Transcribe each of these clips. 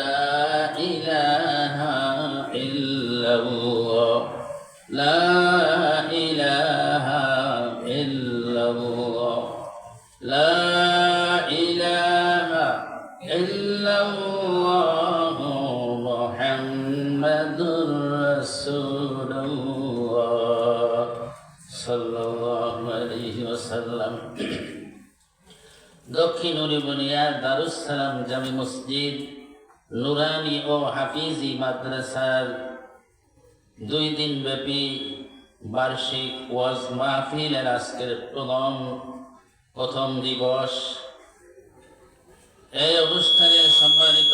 لا إله إلا الله لا إله إلا الله لا إله إلا الله محمد رسول الله صلى الله عليه وسلم দক্ষিণ উরিবনিয়া দারুসালাম জামি মসজিদ নুরানি ও হাফিজি মাদ্রাসার দুই দিন ব্যাপী বার্ষিক ওয়াজ মাহফিলের আজকের প্রথম প্রথম দিবস। এই অনুষ্ঠানে সম্মানিত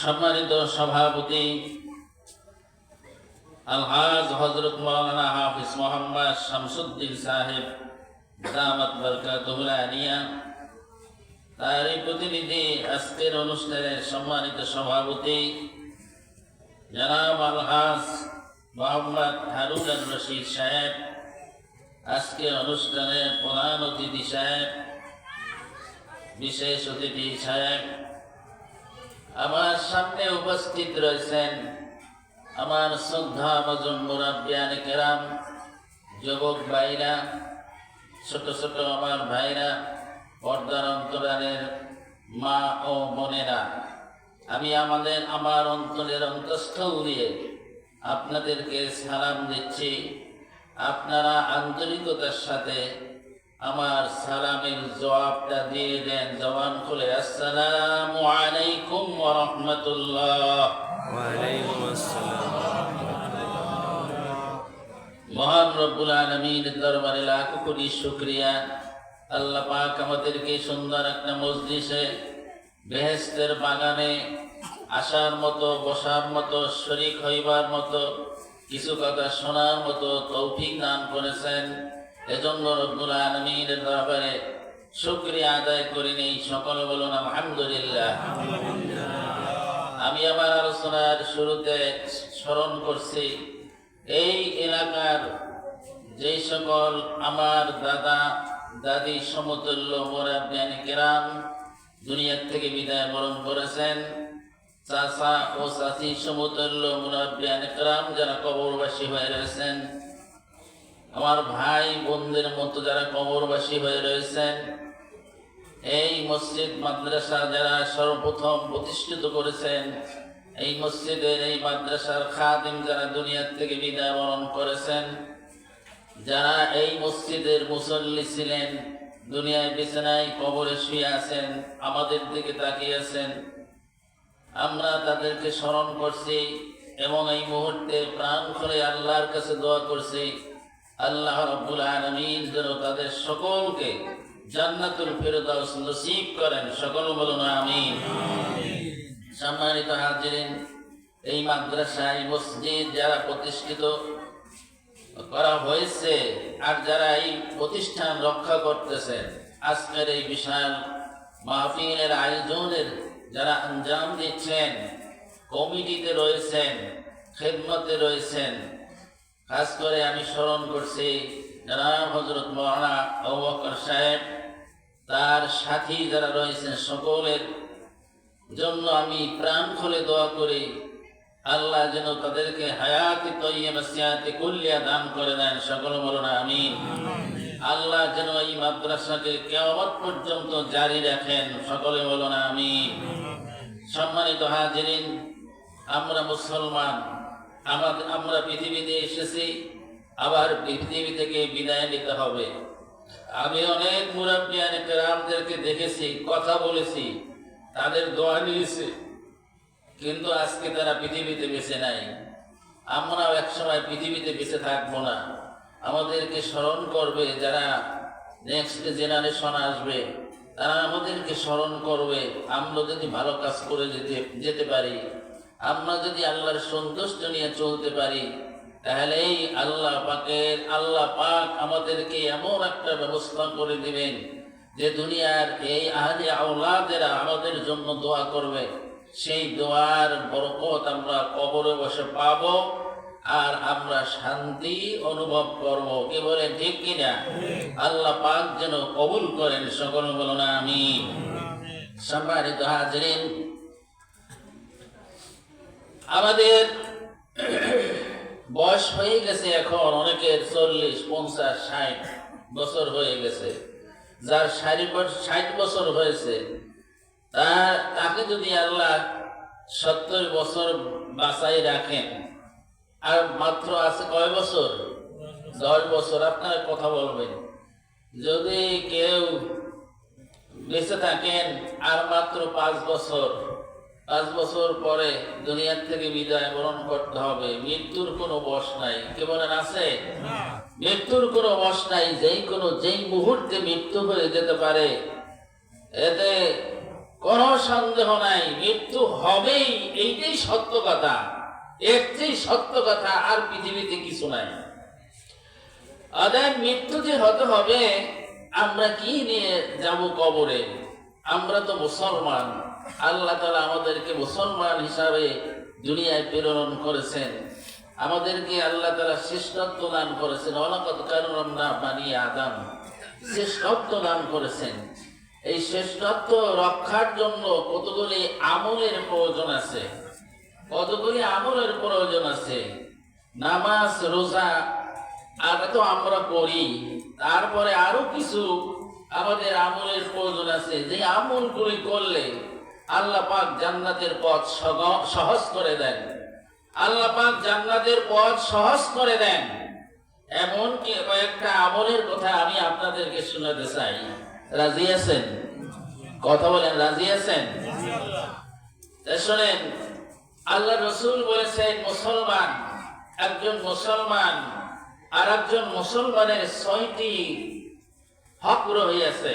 সম্মানিত সভাপতি আলহাজ হজরত মৌলানা হাফিজ মোহাম্মদ শামসুদ্দিন সাহেব দামাত বরকাতুল আলিয়া তারই প্রতিনিধি আজকের অনুষ্ঠানের সম্মানিত সভাপতি জনাব আলহাস মোহাম্মদ হারুন রশিদ সাহেব আজকে অনুষ্ঠানের প্রধান অতিথি সাহেব, বিশেষ অতিথি সাহেব আমার সামনে উপস্থিত রয়েছেন আমার শ্রদ্ধা ভজন মুরাব্বিয়ান কেরাম, যুবক ভাইরা, ছোট ছোট আমার ভাইরা, পর্দার অন্তরালের মা ও বোনেরা আমি আমাদের আমার অন্তরের অন্তঃস্থল দিয়ে আপনাদেরকে সালাম দিচ্ছি। আপনারা আন্তরিকতার সাথে আমার সালামের জবাবটা দিয়ে দেন। জবান খুলে আসসালামু আলাইকুম রাহমাতুল্লাহ। মহান রব্বুল আলমীর দরবারে লাখ কোটি শুক্রিয়া। আল্লাহ পাক আমাদেরকে সুন্দর একটা মসজিষে বেহেস্তের বাগানে আসার মতো, বসার মতো, শরিক হইবার মতো, কিছু কথা শোনার মতো তৌফিক দান করেছেন। এজন্য রব্বুল আলমীর দরবারে শুক্রিয়া আদায় করে নেই সকল বলুন, আলহামদুলিল্লাহ। আমি আমার আলোচনার শুরুতে স্মরণ করছি, এই এলাকার যে সকল আমার দাদা দাদি সমতুল্য মোরাবিয়ান কেরাম দুনিয়ার থেকে বিদায় বরণ করেছেন। চাচা ও চাচি সমতুল্য মুরাবিয়ান কেরাম যারা কবরবাসী হয়ে রয়েছেন। আমার ভাই বোনদের মতো যারা কবরবাসী হয়ে রয়েছেন। এই মসজিদ মাদ্রাসা যারা সর্বপ্রথম প্রতিষ্ঠিত করেছেন, এই মসজিদের এই মাদ্রাসার খাদিম যারা দুনিয়ার থেকে বিদায় বরণ করেছেন যারা এই মসজিদের মুসল্লি ছিলেন দুনিয়ায় বিছানায় কবরে শুয়ে আছেন আমাদের দিকে তাকিয়ে আছেন আমরা তাদেরকে স্মরণ করছি এবং এই মুহূর্তে প্রাণ করে আল্লাহর কাছে দোয়া করছি। আল্লাহ রব্বুল আলমিন যেন তাদের সকলকে জান্নাতুল ফেরদাউস নসিব করেন। সকল বলুন আমিন। সম্মানিত হাজিরিন এই মাদ্রাসা এই মসজিদ যারা প্রতিষ্ঠিত করা হয়েছে আর যারা এই প্রতিষ্ঠান রক্ষা করতেছেন আজকের এই বিশাল মাহফিলের আয়োজনের যারা আঞ্জাম দিচ্ছেন, কমিটিতে রয়েছেন, খেদমতে রয়েছেন, খাস করে আমি স্মরণ করছি জনাব হজরত মৌলানা সাহেব, তার সাথী যারা রয়েছেন সকলের জন্য আমি প্রাণ খুলে দোয়া করি। আল্লাহ যেন তাদেরকে হায়াতি তৈয়বা সিয়াতি কুল্লিয়া দান করে দেন সকল বলুন আমিন। আল্লাহ যেন এই মাদ্রাসাকে কেয়ামত পর্যন্ত জারি রাখেন সকলে বলুন আমিন। সম্মানিত হাজিরিন আমরা মুসলমান আমাদের আমরা পৃথিবীতে এসেছি আবার পৃথিবী থেকে বিদায় নিতে হবে। আমি অনেক মুরাব্বিয়ান কেরামদেরকে দেখেছি কথা বলেছি তাদের দোয়া নিয়েছি। কিন্তু আজকে তারা পৃথিবীতে বেঁচে নাই। আমরাও একসময় পৃথিবীতে বেঁচে থাকব না। আমাদেরকে স্মরণ করবে যারা নেক্সট জেনারেশন আসবে। তারা আমাদেরকে স্মরণ করবে, আমরা যদি ভালো কাজ করে যেতে যেতে পারি, আমরা যদি আল্লাহর সন্তুষ্ট নিয়ে চলতে পারি, তাহলে এই আল্লাহ পাকের, আল্লাহ পাক আমাদেরকে এমন একটা ব্যবস্থা করে দিবেন যে দুনিয়ার এই আহাদি আওলাদেরা আমাদের জন্য দোয়া করবে। সেই দোয়ার বরকত আমরা কবরে বসে পাব আর আমরা শান্তি অনুভব করব। কি বলে ঠিক কিনা? আল্লাহ পাক যেন কবুল করেন সকল বলো না আমি সম্মানিত হাজরিন, আমাদের বয়স হয়ে গেছে এখন অনেকের চল্লিশ, পঞ্চাশ, ষাট বছর হয়ে গেছে। যার ষাট বছর হয়েছে তাকে যদি আল্লাহ সত্তর বছর বাঁচাই রাখেন আর মাত্র আছে কয় বছর? দশ বছর। আপনারা কথা বলবেন। যদি কেউ বেঁচে থাকেন আর মাত্র পাঁচ বছর পাঁচ বছর পরে দুনিয়ার থেকে বিদায় বরণ করতে হবে। মৃত্যুর কোনো বস নাই। কে বলেন আছে? মৃত্যুর কোনো বস নাই। যেই কোনো যেই মুহূর্তে মৃত্যু হয়ে যেতে পারে এতে কোনো সন্দেহ নাই, মৃত্যু হবেই, এইটাই সত্য কথা। এর চেয়ে সত্য কথা, আর পৃথিবীতে কিছু নাই। অতএব মৃত্যু যে হতে হবে, আমরা কি নিয়ে যাব কবরে? আমরা তো মুসলমান। আল্লাহ তালা আমাদেরকে মুসলমান হিসাবে দুনিয়ায় প্রেরণ করেছেন। আমাদেরকে আল্লাহ তালা শ্রেষ্ঠত্ব দান করেছেন। অনাকত কারণ বানিয়ে আদাম শ্রেষ্ঠত্ব দান করেছেন। এই শ্রেষ্ঠত্ব রক্ষার জন্য কতগুলি আমলের প্রয়োজন আছে? কতগুলি আমলের প্রয়োজন আছে? নামাজ, রোজা আগে তো আমরা করি তারপরে আরও কিছু আমাদের আমলের প্রয়োজন আছে। যে আমলগুলি করলে আল্লাহ পাক জান্নাতের পথ সহজ করে দেন। আল্লাহ পাক জান্নাতের পথ সহজ করে দেন। এমন কয়েকটা আমলের কথা আমি আপনাদেরকে শোনাতে চাই। রাজি আছেন? কথা বলেন, রাজি আছেন? শোনেন, আল্লাহ রসুল বলেছেন, মুসলমান, একজন মুসলমান আর একজন মুসলমানের ছয়টি হক রয়েছে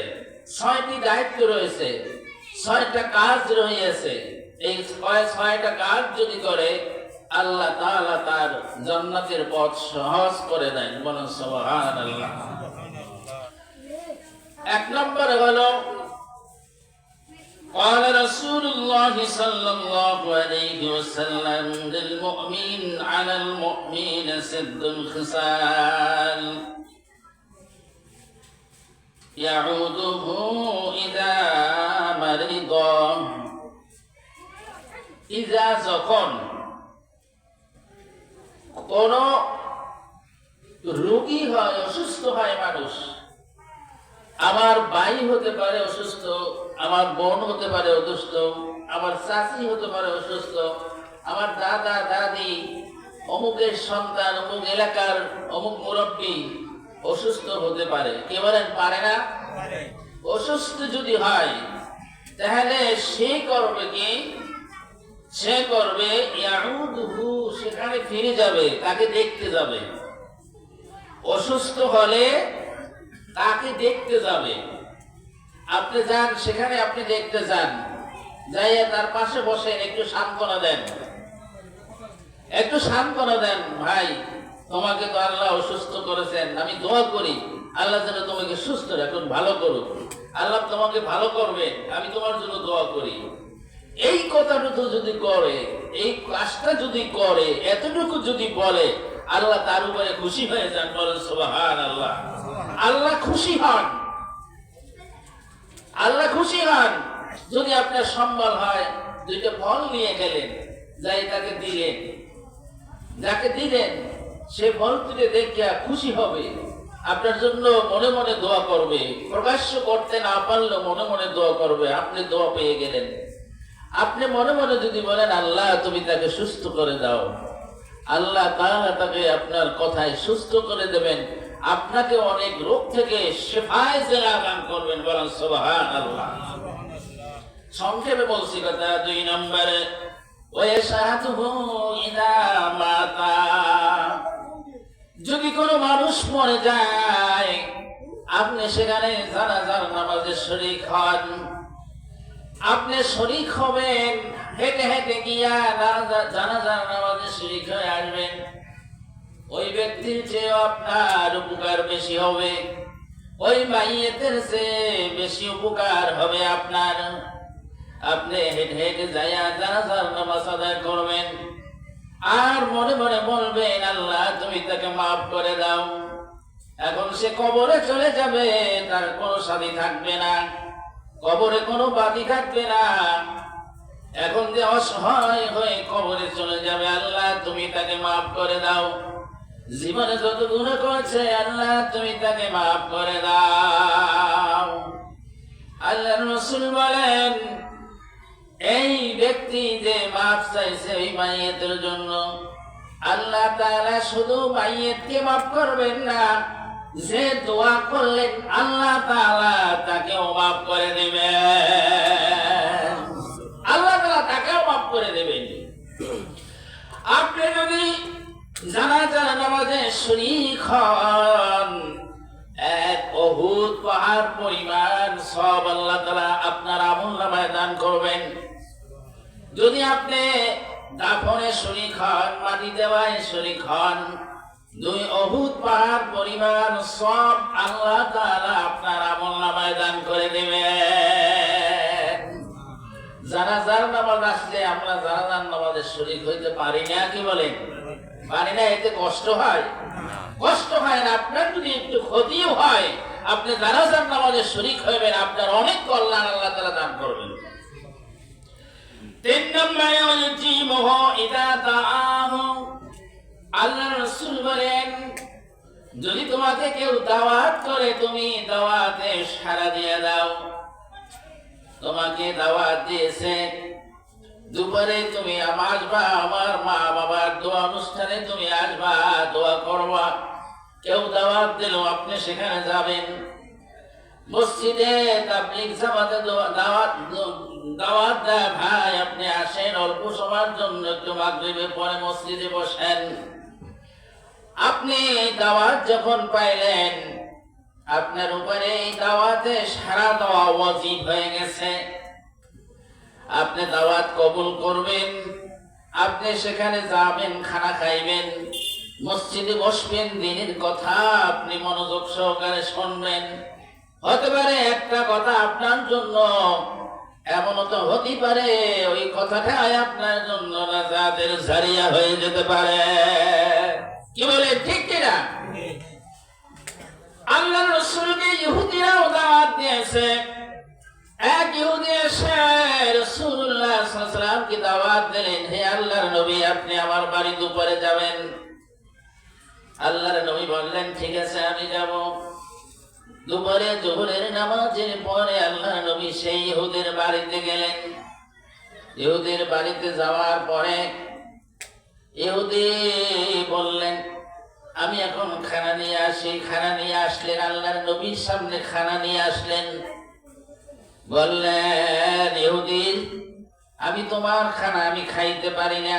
ছয়টি দায়িত্ব রয়েছে, ছয়টা কাজ রয়েছে এই ছয় ছয়টা কাজ যদি করে আল্লাহ তাআলা তার জান্নাতের পথ সহজ করে দেন বলেন সুবহানাল্লাহ এক নম্বরে হলো قال رسول الله صلى الله عليه وسلم للمؤمن على المؤمن سد الخصال يعوده إذا مرض إذا যখন কোন রোগী হয় অসুস্থ হয় মানুষ আমার ভাই হতে পারে অসুস্থ আমার বোন হতে পারে অসুস্থ আমার চাচি হতে পারে অসুস্থ আমার দাদা দাদি অমুকের সন্তান অমুক এলাকার অমুক মুরব্বী অসুস্থ হতে পারে। কে বলেন? পারে না? অসুস্থ যদি হয় তাহলে সে করবে কি? সে করবে সেখানে ফিরে যাবে, তাকে দেখতে যাবে। অসুস্থ হলে তাকে দেখতে যাবে। আপনি যান, সেখানে আপনি দেখতে যান। যাইয়া তার পাশে বসেন, একটু সান্ত্বনা দেন। একটু সান্ত্বনা দেন, ভাই, তোমাকে তো আল্লাহ অসুস্থ করেছেন, আমি দোয়া করি। আল্লাহ যেন তোমাকে সুস্থ রাখুন, ভালো করুক। আল্লাহ তোমাকে ভালো করবে আমি তোমার জন্য দোয়া করি। এই কথাটুকু যদি করে, এই কাজটা যদি করে, এতটুকু যদি বলে, আল্লাহ তার উপরে খুশি হয়ে যান, বলেন সুবহান আল্লাহ আল্লাহ খুশি হন। আল্লাহ খুশি হন। যদি আপনার সম্বল হয়, দুইটা ফল নিয়ে গেলেন, যাই তাকে দিলেন, যাকে দিলেন, সে ফল তুলে দেখিয়া খুশি হবে। আপনার জন্য মনে মনে দোয়া করবে। প্রকাশ্য করতে না পারলে মনে মনে দোয়া করবে। আপনি দোয়া পেয়ে গেলেন। আপনি মনে মনে যদি বলেন, আল্লাহ, তুমি তাকে সুস্থ করে দাও। আল্লাহ তাআলা তাকে আপনার কথায় সুস্থ করে দেবেন। আপনাকে অনেক রোগ থেকে করবেন আল্লাহ সংক্ষেপে বলছি কথা দুই নম্বরে যদি কোনো মানুষ মরে যায়, আপনি সেখানে জানাজার নামাজে শরীর হন। আপনি শরীক হবেন, হেঁটে হেঁটে গিয়া জানাজা- জানাজার নামাজে শরীক হয়ে আসবেন। ওই ব্যক্তির চেয়ে আপনার উপকার বেশি হবে। ওই মাইয়েতের চেয়ে বেশি উপকার হবে আপনার। আপনি হেঁটে হেঁটে যাইয়া জানাজার নামাজ আদায় করবেন। আর মনে মনে বলবেন, আল্লাহ, তুমি তাকে মাফ করে দাও। এখন সে কবরে চলে যাবে, তার কোনো সাথী থাকবে না। কবরে কোনো বাতি থাকবে না। এখন যে অসহায় হয়ে কবরে চলে যাবে আল্লাহ, তুমি তাকে মাফ করে দাও। জীবনে যত গুণে করেছে আল্লাহ, তুমি তাকে মাফ করে দাও। আল্লাহ রসুল বলেন, এই ব্যক্তি যে মাফ চাইছে ওই মাইয়েতের জন্য, আল্লাহ তারা শুধু মাইয়েতকে মাফ করবেন না যে দোয়া করলেন আল্লাহ তাআলা তাকে মাফ করে দেবেন আল্লাহ তাআলা তাকে মাফ করে দেবেন আপনি যদি জানাজা নামাজে শরীক হন, এক অভূত পাহাড় পরিমাণ সব আল্লাহ তালা আপনার আমল নামায় দান করবেন। যদি আপনি দাফনে শরিক হন মাটি দেওয়ায় শরিক হন দুই অভূত পাহাড়, পরিমাণ সব আল্লাহ তাআলা আপনার আমল নামায় দান করে দেবেন। জানাজার নামাজ আসলে আমরা জানাজার নামাজের শরিক হইতে পারি না, কি বলেন? পারি না, এতে কষ্ট হয়? কষ্ট হয় না, আপনার যদি একটু ক্ষতিও হয়, আপনি জানাজার নামাজের শরিক হইবেন, আপনার অনেক কল্যাণ আল্লাহ তাআলা দান করবেন। তিন নম্বরে ইদা তাআহু আল্লাহ রসুল বলেন, যদি তোমাকে কেউ দাওয়াত করে, তুমি দাওয়াতে সারা দিয়ে দাও। তোমাকে দাওয়াত দিয়েছে, দুপুরে তুমি আসবা আমার মা বাবার দোয়া অনুষ্ঠানে তুমি আসবা, দোয়া করবা। কেউ দাওয়াত দিল আপনি সেখানে যাবেন। মসজিদে তাবলিগ জামাতে দাওয়াত দাওয়াত দেয় ভাই, আপনি আসেন, অল্প সময়ের জন্য একটু মাগরিবের পরে মসজিদে বসেন। আপনি দাওয়াত যখন পাইলেন, আপনার উপরে এই দাওয়াতে সারা দেওয়া ওয়াজিব হয়ে গেছে। আপনি দাওয়াত কবুল করবেন, আপনি সেখানে যাবেন, খানা খাইবেন, মসজিদে বসবেন, দিনের কথা আপনি মনোযোগ সহকারে শুনবেন। হতে পারে একটা কথা আপনার জন্য এমনও তো হতে পারে, ওই কথাটাই আপনার জন্য নাজাতের জারিয়া হয়ে যেতে পারে। কি বলে? ঠিক কিনা? আল্লাহ রসুলকে ইহুদিরাও দাওয়াত দিয়েছে। এক ইহুদি এসে রসুল্লাহ সাল্লামকে দাওয়াত দিলেন, হে আল্লাহর নবী, আপনি আমার বাড়ি দুপুরে যাবেন। আল্লাহর নবী বললেন, ঠিক আছে, আমি যাব। দুপুরে জোহরের নামাজের পরে আল্লাহ নবী সেই ইহুদের বাড়িতে গেলেন। ইহুদের বাড়িতে যাওয়ার পরে ইহুদি বললেন, আমি এখন খানা নিয়ে আসি, খানা নিয়ে আসলেন, আল্লাহর নবীর সামনে খানা নিয়ে আসলেন। বললেন, ইহুদি, আমি তোমার খানা আমি খাইতে পারি না।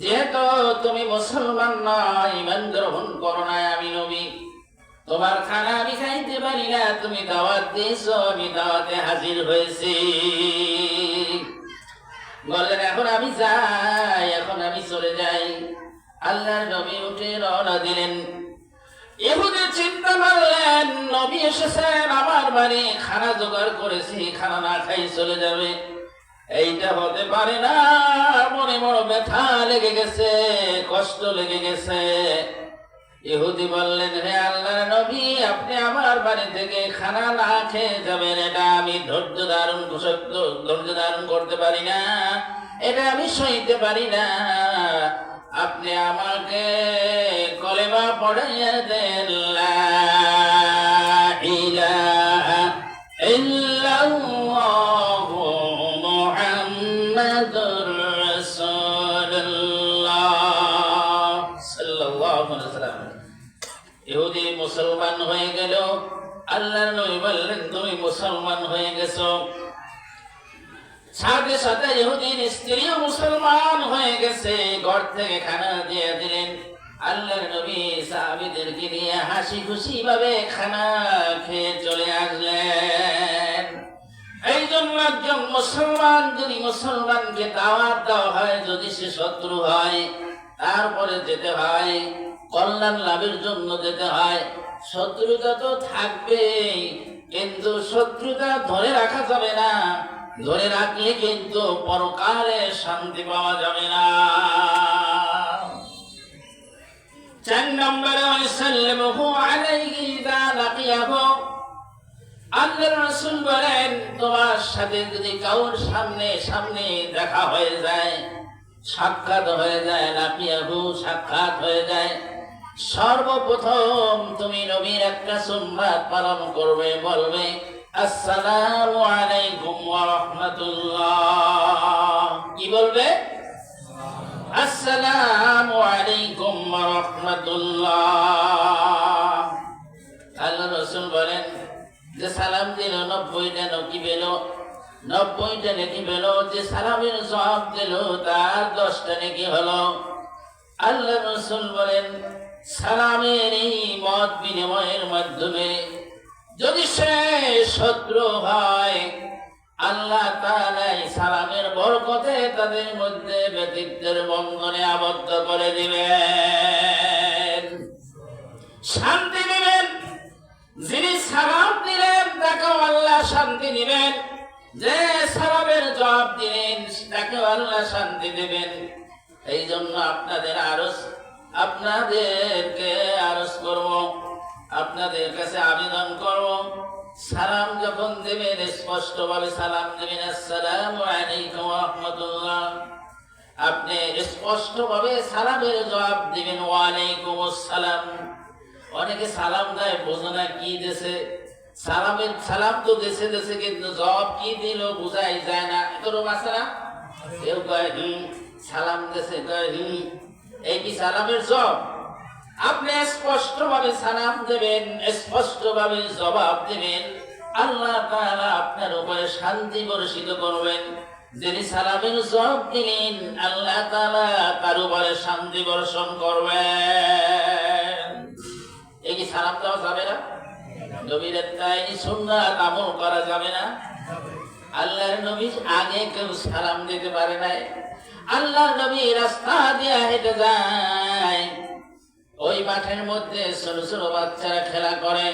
যেহেতু তুমি মুসলমান নয় ইমান গ্রহণ করো না আমি নবী। তোমার খানা আমি খাইতে পারি না, তুমি দাওয়াত দিয়েছ, আমি দাওয়াতে হাজির হয়েছি। বললেন, এখন আমি যাই, এখন আমি চলে যাই। আল্লাহর নবী উঠে রওনা দিলেন। এহুদে চিন্তা করলেন নবী এসেছেন আমার বাড়ি, খানা জোগাড় করেছি, খানা না খাই চলে যাবে। এইটা হতে পারে না, মনে বড় ব্যথা লেগে গেছে, কষ্ট লেগে গেছে। ইহুদি বললেন, হে আল্লাহ নবী, আপনি আমার বাড়ি থেকে খানা না খেয়ে যাবেন, এটা আমি ধৈর্য ধারণ ধৈর্য ধারণ করতে পারি না, এটা আমি সইতে পারি না। আপনি আমাকে কলেমা পড়াইয়া দেন মুসলমান হয়ে গেল। আল্লাহর নবী বললেন, তুমি মুসলমান হয়ে গেছো। সাথে সাথে ইহুদির স্ত্রীও মুসলমান হয়ে গেছে। ঘর থেকে খানা দিয়ে দিলেন। আল্লাহর নবী সাহাবীদেরকে নিয়ে হাসি খুশি ভাবে খানা খেয়ে চলে আসলেন। এই জন্য একজন মুসলমান যদি মুসলমানকে দাওয়াত দেওয়া হয়, যদি সে শত্রু হয়, তারপরে যেতে হয়, কল্যাণ লাভের জন্য যেতে হয় শত্রুতা তো থাকবেই, কিন্তু শত্রুতা ধরে রাখা যাবে না। ধরে রাখলে কিন্তু পরকালে শান্তি পাওয়া যাবে না। চার নম্বরে ওয়াসাল্লামহু আলাইহি ইযা লাকিয়াহু। আল্লাহ রসুল বলেন, তোমার সাথে যদি কাউর সামনে সামনে দেখা হয়ে যায়, সাক্ষাৎ হয়ে যায় লাপিয়াহু সাক্ষাৎ হয়ে যায় সর্বপ্রথম তুমি নবীর একটা সুন্নাত পালন করবে, বলবে, আসসালামু আলাইকুম ওয়া রাহমাতুল্লাহ। কি বলবে? আসসালামু আলাইকুম ওয়া রাহমাতুল্লাহ। আল্লাহ রসুল বলেন, যে সালাম দিল, নব্বইটা নকি পেল। নব্বইটা নাকি পেল, যে সালামের জবাব দিল, তার দশটা নাকি হলো। আল্লাহ রসুল বলেন সালামের এই মত বিনিময়ের মাধ্যমে যদি সে শত্রু হয়, আল্লাহ সালামের বরকতে তাদের মধ্যে ব্যক্তিত্বের বন্ধনে আবদ্ধ করে দিবেন। শান্তি দিবেন, যিনি সালাম দিলেন, তাকেও আল্লাহ শান্তি দিবেন। যে সালামের জবাব দিলেন, তাকেও আল্লাহ শান্তি দেবেন। এই জন্য আপনাদের আরস আপনাদেরকে আরস করব, আপনাদের কাছে আবেদন করব, সালাম যখন দেবেন স্পষ্টভাবে সালাম দেবেন, আসসালামু আলাইকুম রাহমাতুল্লাহ। আপনি স্পষ্টভাবে সালামের জবাব দিবেন ওয়ালাইকুম আসসালাম। অনেকে সালাম দেয়, বোঝে না কি দেশে। সালামের, সালাম তো দেশে দেশে কিন্তু জবাব কি দিল বোঝাই যায় না। এতরকম আছে না? কেউ কয়, হুম, সালাম দেশে। কয়, হুম এই কি সালামের জব আপনি স্পষ্টভাবে সালাম দেবেন, স্পষ্টভাবে জবাব দেবেন। আল্লাহ তাআলা আপনার উপরে শান্তি বর্ষিত করবেন। যিনি সালামের জবাব দিলেন, আল্লাহ তাআলা তার উপরে শান্তি বর্ষণ করবেন। এই কি সালাম দেওয়া যাবে না? নবীর তাই সুন্নাত আমল করা যাবে না। আল্লাহর নবী আগে কেউ সালাম দিতে পারে নাই। আল্লাহর নবী রাস্তা দিয়ে হেঁটে যায়। ওই মাঠের মধ্যে ছোট ছোট বাচ্চারা খেলা করে।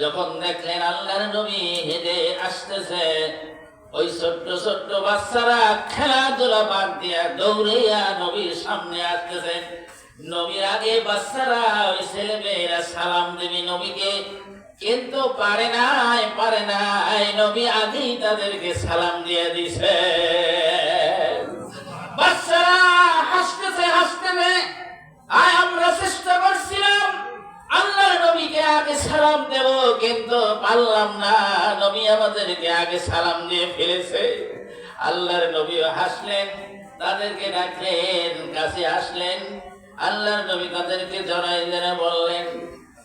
যখন দেখলেন আল্লাহর নবী হেঁটে আসতেছে, ওই ছোট্ট ছোট্ট বাচ্চারা খেলাধুলা বাদ দিয়া দৌড়িয়া নবীর সামনে আসতেছে। নবীর আগে বাচ্চারা, ওই ছেলে মেয়েরা সালাম দেবে নবীকে। কিন্তু পারে নাই পারে নাই, নবী আগেই তাদেরকে সালাম দিয়ে দিছে। হাসতেছে হাসতেছে। আয়, আমরা চেষ্টা করছিলাম। আল্লাহর নবীকে আগে সালাম দেব, কিন্তু পারলাম না। নবী আমাদেরকে আগে সালাম দিয়ে ফেলেছে। আল্লাহর নবীও হাসলেন, তাদেরকে ডাকলেন, কাছে আসলেন। আল্লাহর নবী তাদেরকে জড়াই জেনে বললেন,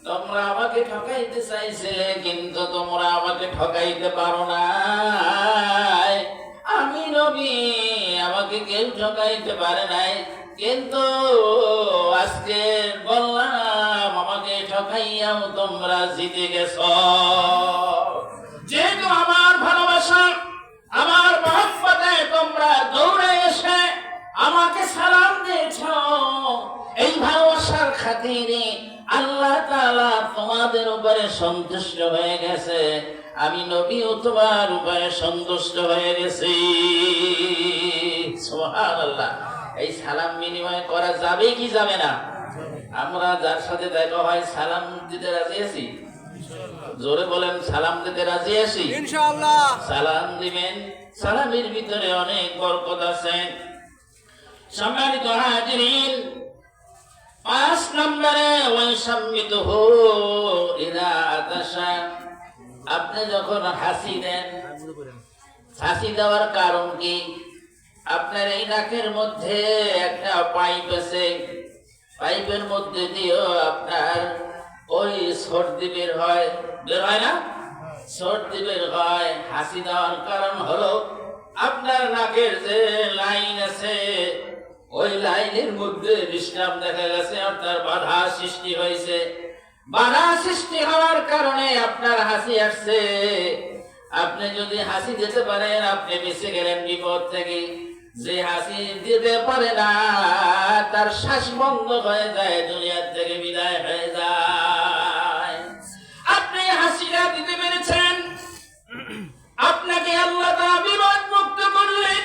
তোমরা আমাকে ঠকাইতে চাইছিলে কিন্তু তোমরা আমাকে ঠকাইতে পারো না আমি নবী আমাকে কেউ ঠকাইতে পারে নাই। কিন্তু আজকে বললাম, আমাকে ঠকাইয়াও তোমরা জিতে গেছ। যেহেতু আমার ভালোবাসা, আমার মহব্বতে তোমরা দৌড়ে এসে আমাকে সালাম দিয়েছ, এই ভালোবাসার খাতিরে আল্লাহ তাআলা তোমাদের উপরে সন্তুষ্ট হয়ে গেছে। আমি নবী তোমার উপরে সন্তুষ্ট হয়ে গেছি। এই সালাম বিনিময় করা যাবে কি যাবে না? আমরা যার সাথে দেখা হয় সালাম দিতে রাজি আছি? জোরে বলেন সালাম দিতে রাজি আছি? ইনশাআল্লাহ। সালাম দিবেন সালামের ভিতরে অনেক বরকত আছে। সম্মানিত হাজিরিন পাঁচ নম্বরে ওই সম্মিত হো ইদা আতাশা। আপনি যখন হাসি দেন হাসি দেওয়ার কারণ কি? আপনার এই নাকের মধ্যে একটা পাইপ আছে। পাইপের মধ্যে দিয়েও আপনার ওই সর্দি বের হয়। বের হয় না? সর্দি বের হয়, হাসি দেওয়ার কারণ হলো আপনার নাকের যে লাইন আছে, ওই লাইনের মধ্যে বিশ্রাম দেখা গেছে, আপনার বাধা সৃষ্টি হয়েছে। বাধা সৃষ্টি হওয়ার কারণে আপনার হাসি আসছে। আপনি যদি হাসি দিতে পারেন, আপনি বেঁচে গেলেন বিপদ থেকে। যে হাসি দিতে পারে না, তার শ্বাস বন্ধ হয়ে যায়, দুনিয়ার থেকে বিদায় হয়ে যায়। আপনি হাসিটা দিতে পেরেছেন। আপনাকে আল্লাহ বিপদ মুক্ত করলেন।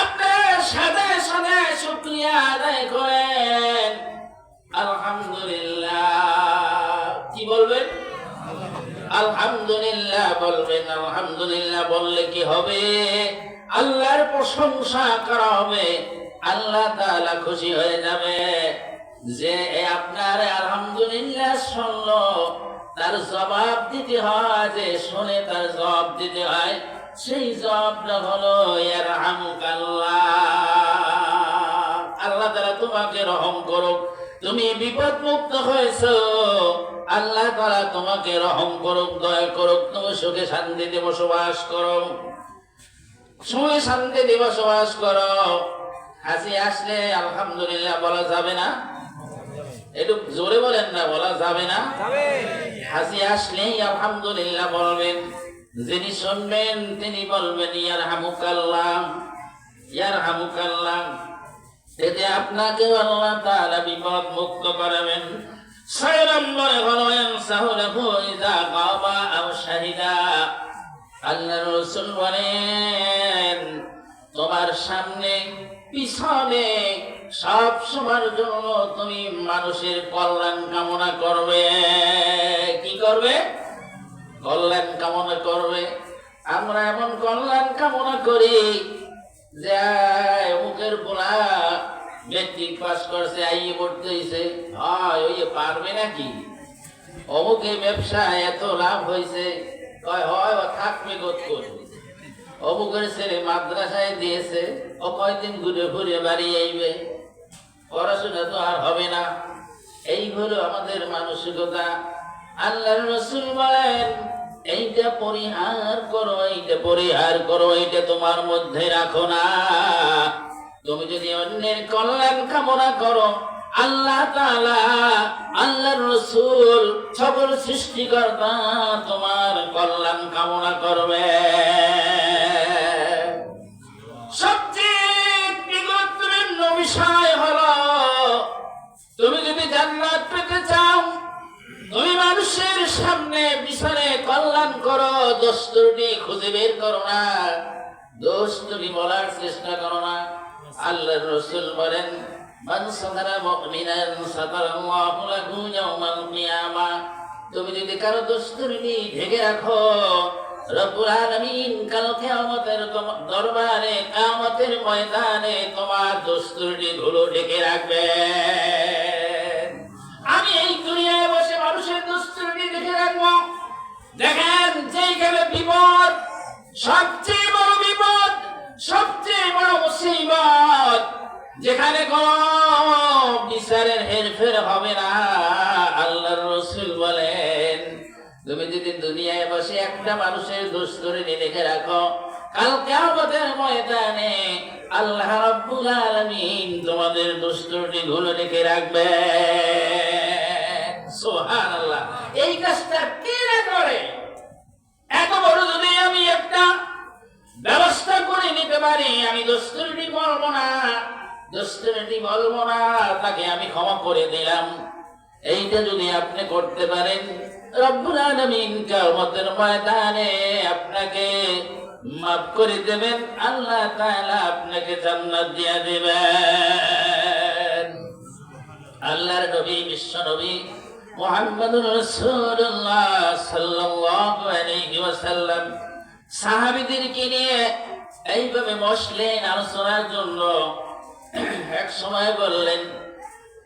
আপনার সাথে সাথে শুক্রিয়া আদায় করেন। আলহামদুলিল্লাহ। কি বলবেন? আলহামদুলিল্লাহ বলবেন, আলহামদুলিল্লাহ বললে কি হবে? আল্লাহর প্রশংসা করা হবে, আল্লাহ তাআলা খুশি হয়ে যাবে। যে আপনার আলহামদুলিল্লাহ শুনলো, তার জবাব দিতে হয়, যে শুনে তার জবাব দিতে হয়, সেই জবাবটা হলো আল্লাহ তারা তোমাকে রহম করুক। তুমি বিপদ মুক্ত হয়েছ। আল্লাহ তারা তোমাকে রহম করুক, দয়া করুক, তুমি সুখে শান্তিতে বসবাস করো। সুখে শান্তিতে বসবাস করো। হাসি আসলে আলহামদুলিল্লাহ বলা যাবে না। একটু জোরে বলেন না, বলা যাবে না। হাসি আসলেই আলহামদুলিল্লাহ বলবেন। যিনি শুনবেন, তিনি বলবেন ইয়ার হামুকাল্লাহ ইয়ার হামুকাল্লাহ এতে আপনাকে আল্লাহ তাআলা বিপদ মুক্ত করাবেন। ছয় নম্বরে হলো ইয়ানসাহুলাহু ইযা গাবা আও আল্লাহ রাসূল বলেন সামনে, পিছনে, সব সময়ের জন্য তুমি মানুষের কল্যাণ কামনা করবে। কি করবে? কল্যাণ কামনা করবে। আমরা এমন কল্যাণ কামনা করি যে মুখের পোলা মেট্রিক পাস করছে আইয়ে পড়তে হয়েছে হয়, ওই পারবে নাকি? অমুকে ব্যবসায় এত লাভ হয়েছে হয় থাকবে গোত করবে অমুকের ছেলে মাদ্রাসায় দিয়েছে, ও কয়দিন ঘুরে ঘুরে বাড়ি আইবে? পড়াশোনা তো আর হবে না। এই হলো আমাদের মানসিকতা। আল্লাহ রসুল বলেন, এইটা পরিহার করো, এইটা পরিহার করো, এইটা তোমার মধ্যে রাখো না। তুমি যদি অন্যের কল্যাণ কামনা করো আল্লাহ তাআলা, আল্লাহর রসুল সকল সৃষ্টিকর্তা তোমার কল্যাণ কামনা করবে। সবচেয়ে গুরুত্বপূর্ণ বিষয় হলো, তুমি যদি জান্নাত পেতে চাও, তুমি মানুষের সামনে পিছনে কল্যাণ করো দোষ খুঁজে বের করো না দোষ বলার চেষ্টা করো না। আল্লাহর রসুল বলেন মান সাদারা মুমিনান সাদারাল্লাহু লাহু ইয়াওমাল কিয়ামা তুমি যদি কারও দোষ ত্রুটি ঢেকে রাখো, রব্বুল আলামিন কাল কিয়ামতের দরবারে, কিয়ামতের ময়দানে তোমার দোষ ত্রুটি ধুলো ঢেকে রাখবে। আমি এই দুনিয়ায় বসে মানুষের দুশ্চরণী দেখে রাখব। দেখেন যেইখানে বিপদ, সবচেয়ে বড় বিপদ, সবচেয়ে বড় মুসিবত যেখানে কোন হবে না, আল্লাহর রসুল বলেন, তুমি যদি দুনিয়ায় বসে একটা মানুষের দুশ্চরণী দেখে রাখো, কাল আল্লাহ তোমাদের রেখে রাখবে। এই কাজটা কে করে? এত আমি একটা ব্যবস্থা করে নিতে পারি, আমি দুষ্টটি বলব না। তাকে আমি ক্ষমা করে দিলাম। এইটা যদি আপনি করতে পারেন, রব্বুল আলামিন কিয়ামতের ময়দানে আপনাকে মাফ করে দেবেন, আল্লাহ তাআলা আপনাকে জান্নাত দিয়ে দেবেন। আল্লাহর নবী, বিশ্ব নবী মুহাম্মদুর রাসূলুল্লাহ সাল্লাল্লাহু আলাইহি ওয়াসাল্লাম সাহাবীদেরকে নিয়ে এইভাবে বসলেন আলোচনার জন্য এক সময় বললেন